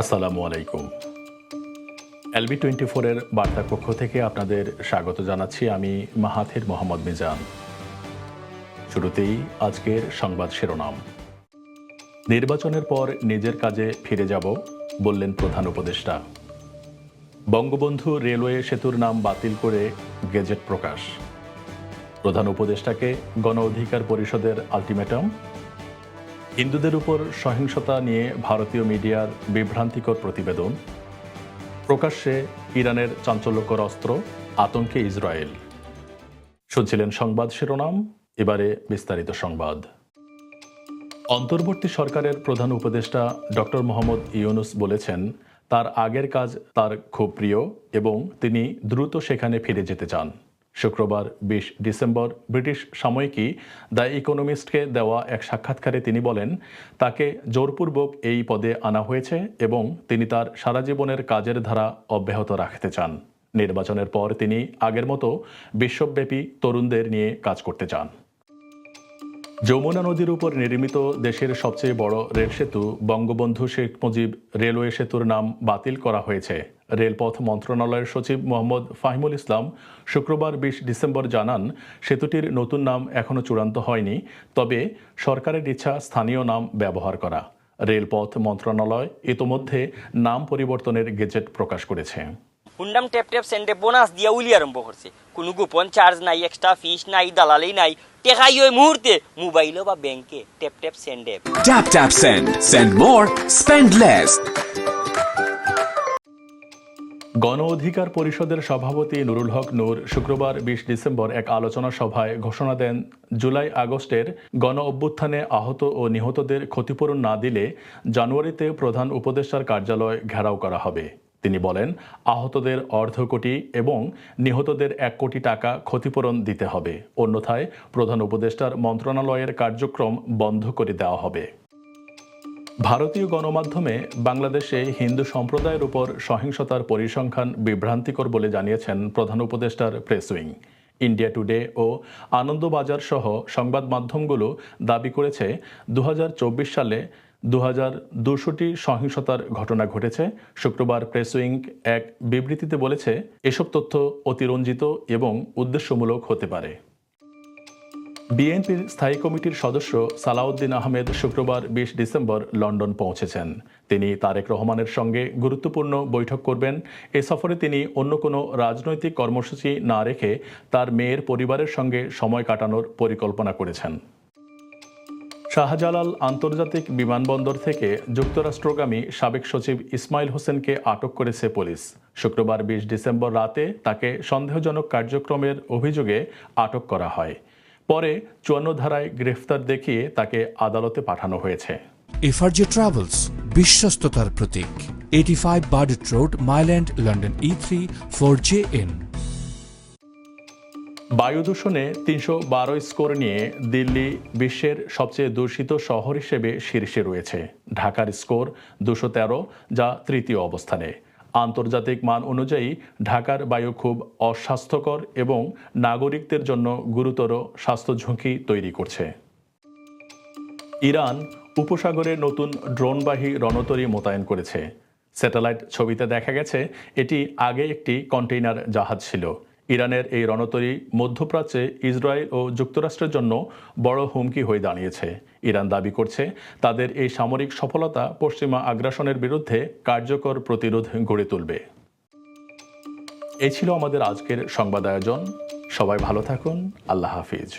আসসালামু আলাইকুম। LB twenty ফোরের বার্তা কক্ষ থেকে আপনাদের স্বাগত জানাচ্ছি আমি মাহাথির মোহাম্মদ মিজান। শুরুতেই আজকের সংবাদ শিরোনাম। নির্বাচনের পর নিজের কাজে ফিরে যাব, বললেন প্রধান উপদেষ্টা। বঙ্গবন্ধু রেলওয়ে সেতুর নাম বাতিল করে গেজেট প্রকাশ। প্রধান উপদেষ্টাকে গণ অধিকার পরিষদের আলটিমেটাম হিন্দুদের উপর সহিংসতা নিয়ে ভারতীয় মিডিয়ার বিভ্রান্তিকর প্রতিবেদন। প্রকাশ্যে ইরানের চাঞ্চল্যকর অস্ত্র, আতঙ্কে ইসরায়েল। শুনছিলেন সংবাদ শিরোনাম, এবারে বিস্তারিত সংবাদ। অন্তর্বর্তী সরকারের প্রধান উপদেষ্টা ডক্টর মোহাম্মদ ইউনুস বলেছেন, তার আগের কাজ তার খুব প্রিয় এবং তিনি দ্রুত সেখানে ফিরে যেতে চান। শুক্রবার, বিশ ডিসেম্বর, ব্রিটিশ সাময়িকী দ্য ইকোনমিস্টকে দেওয়া এক সাক্ষাৎকারে তিনি বলেন, তাকে জোরপূর্বক এই পদে আনা হয়েছে এবং তিনি তার সারা জীবনের কাজের ধারা অব্যাহত রাখতে চান। নির্বাচনের পর তিনি আগের মতো বিশ্বব্যাপী তরুণদের নিয়ে কাজ করতে চান। যমুনা নদীর উপর নির্মিত দেশের সবচেয়ে বড় রেল সেতু বঙ্গবন্ধু শেখ মুজিব রেলওয়ে সেতুর নাম বাতিল করা হয়েছে। রেলপথ মন্ত্রণালয়ের সচিব মোহাম্মদ ফাহিমুল ইসলাম শুক্রবার বিশ ডিসেম্বর জানান সেতুটির নতুন নাম এখনও চূড়ান্ত হয়নি তবে সরকারের ইচ্ছা স্থানীয় নাম ব্যবহার করা রেলপথ মন্ত্রণালয় ইতোমধ্যে নাম পরিবর্তনের গেজেট প্রকাশ করেছে হুন্ডাম ট্যাপ ট্যাপ সেন্টে বোনাস দিয়া উলি আরম্ভ করছে কোনো গোপন চার্জ নাই এক্সট্রা ফিস নাই দালালি নাই টেকাই ওই মুহূর্তে মোবাইলও বা ব্যাংকে ট্যাপ ট্যাপ সেন্ডে Tap tap send. Send more, spend less. গণ অধিকার পরিষদের সভাপতি নুরুল হক নূর শুক্রবার বিশ ডিসেম্বর এক আলোচনা সভায় ঘোষণা দেন, জুলাই আগস্টের গণ অভ্যুত্থানে আহত ও নিহতদের ক্ষতিপূরণ না দিলে জানুয়ারিতে প্রধান উপদেষ্টার কার্যালয় ঘেরাও করা হবে। তিনি বলেন, আহতদের অর্ধ কোটি এবং নিহতদের এক কোটি টাকা ক্ষতিপূরণ দিতে হবে। অন্যথায় প্রধান উপদেষ্টার মন্ত্রণালয়ের কার্যক্রম বন্ধ করে দেওয়া হবে। ভারতীয় গণমাধ্যমে বাংলাদেশে হিন্দু সম্প্রদায়ের উপর সহিংসতার পরিসংখ্যান বিভ্রান্তিকর বলে জানিয়েছেন প্রধান উপদেষ্টার প্রেস উইং। ইন্ডিয়া টুডে ও আনন্দবাজার সহ সংবাদ মাধ্যমগুলো দাবি করেছে দু হাজার চব্বিশ সালে দু হাজার দুশোটি সহিংসতার ঘটনা ঘটেছে। শুক্রবার প্রেস উইং এক বিবৃতিতে বলেছে, এসব তথ্য অতিরঞ্জিত এবং উদ্দেশ্যমূলক হতে পারে। বিএনপির স্থায়ী কমিটির সদস্য সালাউদ্দিন আহমেদ শুক্রবার বিশ ডিসেম্বর লন্ডন পৌঁছেছেন। তিনি তারেক রহমানের সঙ্গে গুরুত্বপূর্ণ বৈঠক করবেন। এ সফরে তিনি অন্য কোনো রাজনৈতিক কর্মসূচি না রেখে তার মেয়ের পরিবারের সঙ্গে সময় কাটানোর পরিকল্পনা করেছেন। শাহজালাল আন্তর্জাতিক বিমানবন্দর থেকে যুক্তরাষ্ট্রগামী সাবেক সচিব ইসমাইল হোসেনকে আটক করেছে পুলিশ। শুক্রবার বিশ ডিসেম্বর রাতে তাকে সন্দেহজনক কার্যক্রমের অভিযোগে আটক করা হয়। পরে চুয়ান্ন ধারায় গ্রেফতার দেখিয়ে তাকে আদালতে পাঠানো হয়েছে। এফআরজে ট্রাভেলস বিশ্বস্ততার প্রতীক eighty five Burdett Road Mile End London E three four J N বায়ু দূষণে তিনশো বারো স্কোর নিয়ে দিল্লি বিশ্বের সবচেয়ে দূষিত শহর হিসেবে শীর্ষে রয়েছে। ঢাকার স্কোর দুশো তেরো যা তৃতীয় অবস্থানে। আন্তর্জাতিক মান অনুযায়ী ঢাকার বায়ু খুব অস্বাস্থ্যকর এবং নাগরিকদের জন্য গুরুতর স্বাস্থ্য ঝুঁকি তৈরি করছে। ইরান উপসাগরে নতুন ড্রোনবাহী রণতরী মোতায়েন করেছে। স্যাটেলাইট ছবিতে দেখা গেছে, এটি আগে একটি কন্টেইনার জাহাজ ছিল। ইরানের এই রণতরী মধ্যপ্রাচ্যে ইসরায়েল ও যুক্তরাষ্ট্রের জন্য বড় হুমকি হয়ে দাঁড়িয়েছে। ইরান দাবি করছে, তাদের এই সামরিক সফলতা পশ্চিমা আগ্রাসনের বিরুদ্ধে কার্যকর প্রতিরোধ গড়ে তুলবে। এই ছিল আমাদের আজকের সংবাদ আয়োজন। সবাই ভালো থাকুন। আল্লাহ হাফিজ।